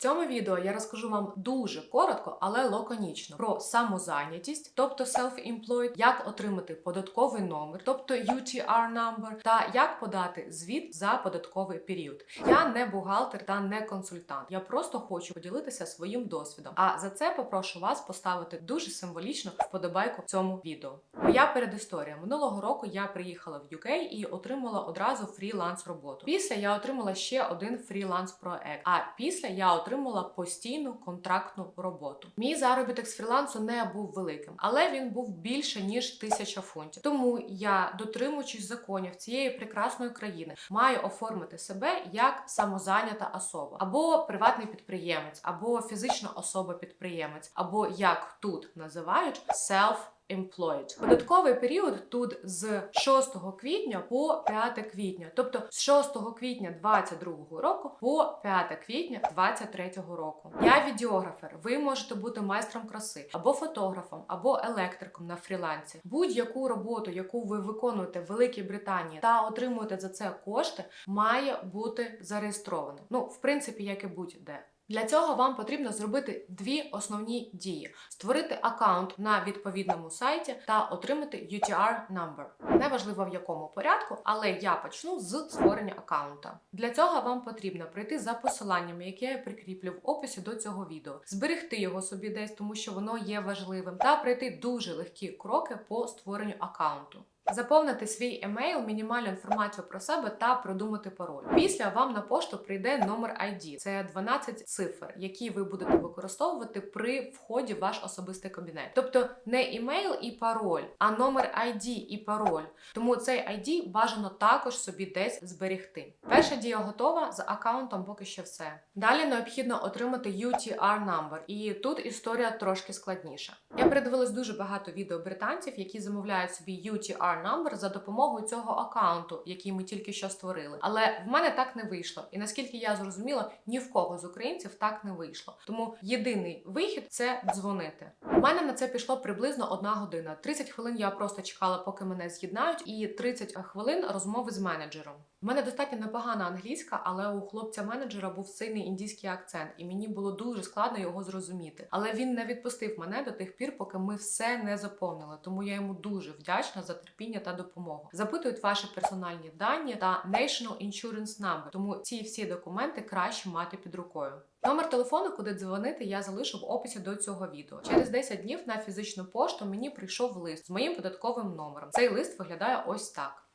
цьому відео я розкажу вам дуже коротко, але лаконічно про самозайнятість, тобто self-employed, як отримати податковий номер, тобто UTR number, та як подати звіт за податковий період. Я не бухгалтер та не консультант. Я просто хочу поділитися своїм досвідом. А за це попрошу вас поставити дуже символічно вподобайку цьому відео. Моя передісторія минулого року я приїхала в UK і отримала одразу фріланс роботу. Після я отримала ще один фріланс проект. А після я отримала постійну контрактну роботу. Мій заробіток з фрілансу не був великим, але він був більше ніж тисяча фунтів. Тому я, дотримуючись законів цієї прекрасної країни, маю оформити себе як самозайнята особа, або приватний підприємець, або фізична особа-підприємець, або як тут називають self Employed. Податковий період тут з 6 квітня по 5 квітня, тобто з 6 квітня 22 року по 5 квітня 23 року. Я відеографер. Ви можете бути майстром краси або фотографом, або електриком на фрілансі. Будь-яку роботу, яку ви виконуєте в Великій Британії та отримуєте за це кошти, має бути зареєстровано. Ну, в принципі, як і будь-де. Для цього вам потрібно зробити дві основні дії: створити аккаунт на відповідному сайті та отримати UTR number. Неважливо в якому порядку, але я почну з створення аккаунта. Для цього вам потрібно прийти за посиланням, яке я прикріплю в описі до цього відео, зберегти його собі десь, тому що воно є важливим, та пройти дуже легкі кроки по створенню аккаунту. Заповнити свій емейл, мінімальну інформацію про себе та продумати пароль. Після вам на пошту прийде номер ID. Це 12 цифр, які ви будете використовувати при вході в ваш особистий кабінет. Тобто не емейл і пароль, а номер ID і пароль. Тому цей ID бажано також собі десь зберегти. Перша дія готова з аккаунтом поки що все. Далі необхідно отримати UTR number, і тут історія трошки складніша. Я передивилась дуже багато відео британців, які замовляють собі UTR number за допомогою цього аккаунту, який ми тільки що створили. Але в мене так не вийшло. І наскільки я зрозуміла, ні в кого з українців так не вийшло. Тому єдиний вихід це дзвонити. У мене на це пішло приблизно одна година. 30 хвилин я просто чекала, поки мене з'єднають, і 30 хвилин розмови з менеджером. У мене достатньо непогана англійська, але у хлопця-менеджера був сильний індійський акцент, і мені було дуже складно його зрозуміти. Але він не відпустив мене до тих пір, поки ми все не заповнили. Тому я йому дуже вдячна за терпіння та допомогу. Запитують ваші персональні дані та National Insurance Number, тому ці всі документи краще мати під рукою. Номер телефону, куди дзвонити, я залишу в описі до цього відео. Через 10 днів на фізичну пошту мені прийшов лист з моїм податковим номером. Цей лист виглядає ось так.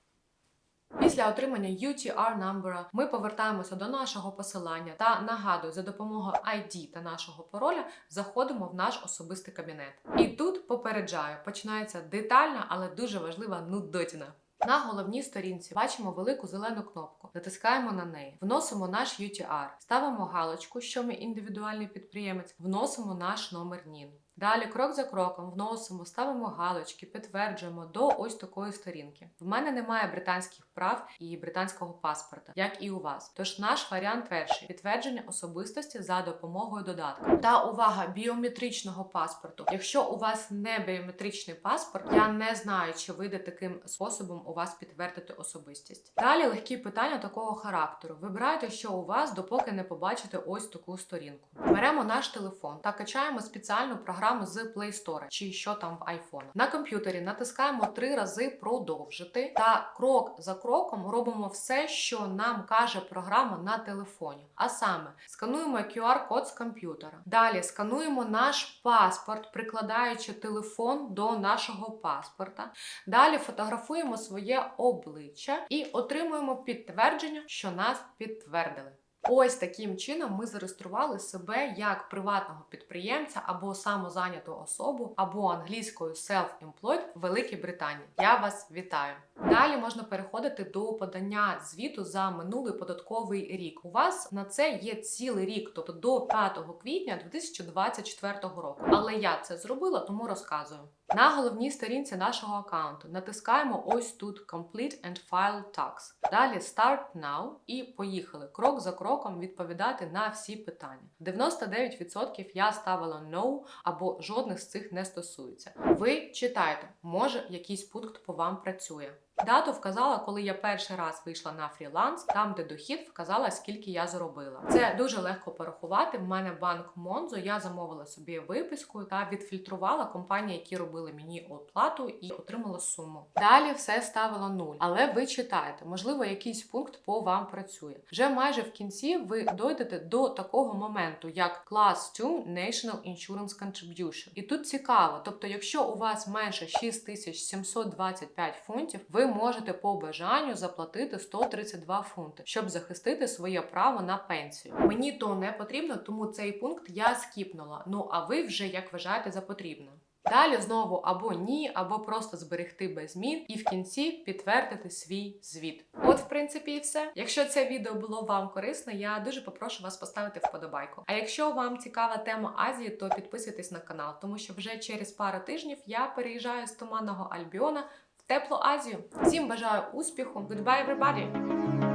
Після отримання UTR number ми повертаємося до нашого посилання та нагадую, за допомогою ID та нашого пароля заходимо в наш особистий кабінет. І тут попереджаю, починається детальна, але дуже важлива нудотіна. На головній сторінці бачимо велику зелену кнопку. Натискаємо на неї, вносимо наш UTR, ставимо галочку, що ми індивідуальний підприємець, вносимо наш номер НІН. Далі, крок за кроком, вносимо, ставимо галочки, підтверджуємо до ось такої сторінки. В мене немає британських прав і британського паспорта, як і у вас. Тож наш варіант перший підтвердження особистості за допомогою додатку. Та увага біометричного паспорту. Якщо у вас не біометричний паспорт, я не знаю, чи вийде таким способом у вас підтвердити особистість. Далі легкі питання такого характеру. Вибирайте, що у вас, допоки не побачите ось таку сторінку. Беремо наш телефон та качаємо спеціальну програму з Play Store чи що там в iPhone. На комп'ютері натискаємо три рази продовжити та крок за кроком робимо все, що нам каже програма на телефоні. А саме скануємо QR-код з комп'ютера. Далі скануємо наш паспорт, прикладаючи телефон до нашого паспорта. Далі фотографуємо своє обличчя і отримуємо підтвердження, що нас підтвердили. Ось таким чином ми зареєстрували себе як приватного підприємця або самозайняту особу, або англійською self-employed в Великій Британії. Я вас вітаю! Далі можна переходити до подання звіту за минулий податковий рік. У вас на це є цілий рік, тобто до 5 квітня 2024 року. Але я це зробила, тому розказую. На головній сторінці нашого аккаунту натискаємо ось тут Complete and File Tax. Далі Start Now і поїхали крок за кроком відповідати на всі питання. 99% я ставила No або жодних з цих не стосується. Ви читаєте, може якийсь пункт по вам працює. Дату вказала, коли я перший раз вийшла на фріланс, там де дохід вказала, скільки я заробила. Це дуже легко порахувати. В мене банк Монзо. Я замовила собі виписку та відфільтрувала компанії, які робили мені оплату, і отримала суму. Далі все ставила нуль. Але ви читаєте, можливо, якийсь пункт по вам працює. Вже майже в кінці ви дойдете до такого моменту, як Class 2 National Insurance Contribution. І тут цікаво, тобто, якщо у вас менше 6725 фунтів, ви можете по бажанню заплатити 132 фунти, щоб захистити своє право на пенсію. Мені то не потрібно, тому цей пункт я скіпнула. Ну а ви вже як вважаєте за потрібне. Далі знову або ні, або просто зберегти без змін, і в кінці підтвердити свій звіт. От, в принципі, і все. Якщо це відео було вам корисне, я дуже попрошу вас поставити вподобайку. А якщо вам цікава тема Азії, то підписуйтесь на канал, тому що вже через пару тижнів я переїжджаю з туманного Альбіона теплу Азію. Всім бажаю успіху! Goodbye, everybody!